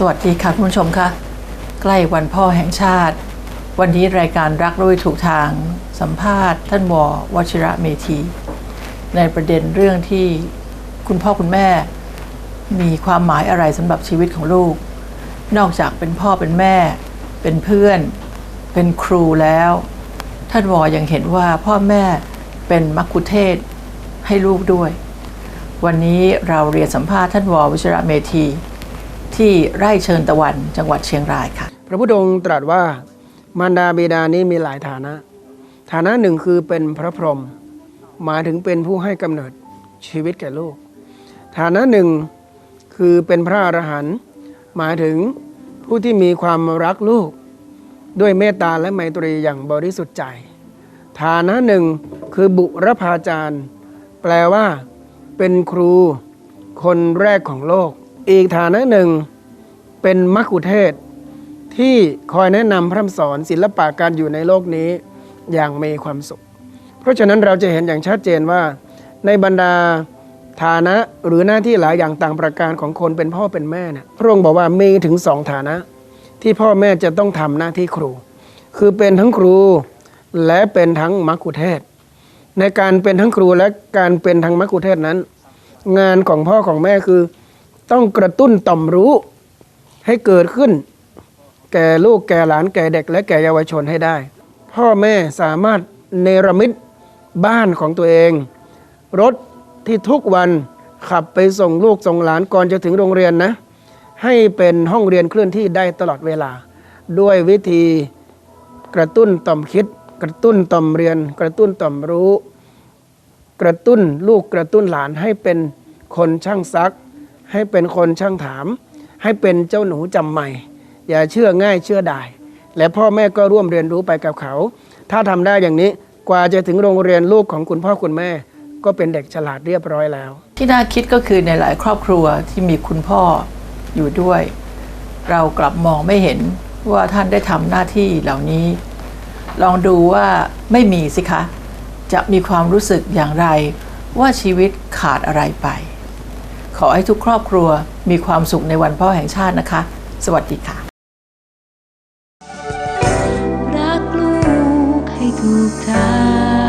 สวัสดีค่ะคุณผู้ชมคะใกล้วันพ่อแห่งชาติ วันนี้รายการรักด้วยถูกทางสัมภาษณ์ ท่านวอวชิระเมธี ในประเด็นเรื่องที่คุณพ่อคุณแม่ มีความหมายอะไรสำหรับชีวิตของลูก นอกจากเป็นพ่อเป็นแม่ เป็นเพื่อน เป็นครูแล้ว ท่านวอยังเห็นว่าพ่อแม่เป็นมักคุเทศให้ลูกด้วย วันนี้เราเรียนสัมภาษณ์ท่านวอวชิระเมธี ที่ไร่เชิญตะวันจังหวัดเชียงรายค่ะ พระพุทธองค์ตรัสว่ามารดาบิดานี้มีหลายฐานะ ฐานะหนึ่งคือเป็นพระพรหมหมายถึงเป็นผู้ให้กำเนิดชีวิตแก่ลูก ฐานะหนึ่งคือเป็นพระอรหันต์หมายถึงผู้ที่มีความรักลูก ด้วยเมตตาและไมตรีอย่างบริสุทธิ์ใจ ฐานะหนึ่งคือบุรพาจารย์ แปลว่า เป็นครู คนแรกของโลก อีกฐานะหนึ่งเป็นมัคคุเทศที่คอยแนะนำพร่ำสอนศิลปะการอยู่ในโลกนี้อย่างมีความสุข เพราะฉะนั้นเราจะเห็นอย่างชัดเจนว่า ในบรรดาฐานะหรือหน้าที่หลายอย่างต่างประการของคนเป็นพ่อเป็นแม่นี่ยพระองค์บอกว่ามีถึงสองฐานะ ที่พ่อแม่จะต้องทำหน้าที่ครู คือเป็นทั้งครูและเป็นทั้งมัคคุเทศ ในการเป็นทั้งครูและการเป็นทั้งมัคคุเทศนั้น งานของพ่อของแม่คือ ต้องกระตุ้นต่อมรู้ให้เกิดขึ้น แก่ลูกแก่หลานแก่เด็กและแก่เยาวชนให้ได้ พ่อแม่สามารถเนรมิตบ้านของตัวเอง รถที่ทุกวันขับไปส่งลูกส่งหลานก่อนจะถึงโรงเรียนนะ ให้เป็นห้องเรียนเคลื่อนที่ได้ตลอดเวลา ด้วยวิธีกระตุ้นต่อมคิด กระตุ้นต่อมเรียน กระตุ้นต่อมรู้ กระตุ้นลูกกระตุ้นหลานให้เป็นคนช่างซัก ให้เป็นคนช่างถาม ให้เป็นเจ้าหนูจำใหม่ อย่าเชื่อง่ายเชื่อได้ และพ่อแม่ก็ร่วมเรียนรู้ไปกับเขา ถ้าทำได้อย่างนี้กว่าจะถึงโรงเรียนลูกของคุณพ่อคุณแม่ ก็เป็นเด็กฉลาดเรียบร้อยแล้ว ที่น่าคิดก็คือในหลายครอบครัวที่มีคุณพ่ออยู่ด้วย เรากลับมองไม่เห็นว่าท่านได้ทำหน้าที่เหล่านี้ ลองดูว่าไม่มีสิคะ จะมีความรู้สึกอย่างไร ว่าชีวิตขาดอะไรไป ขอให้ทุกครอบครัวมีความสุขในวันพ่อแห่งชาตินะคะ สวัสดีค่ะรักลูกให้ถูกทาง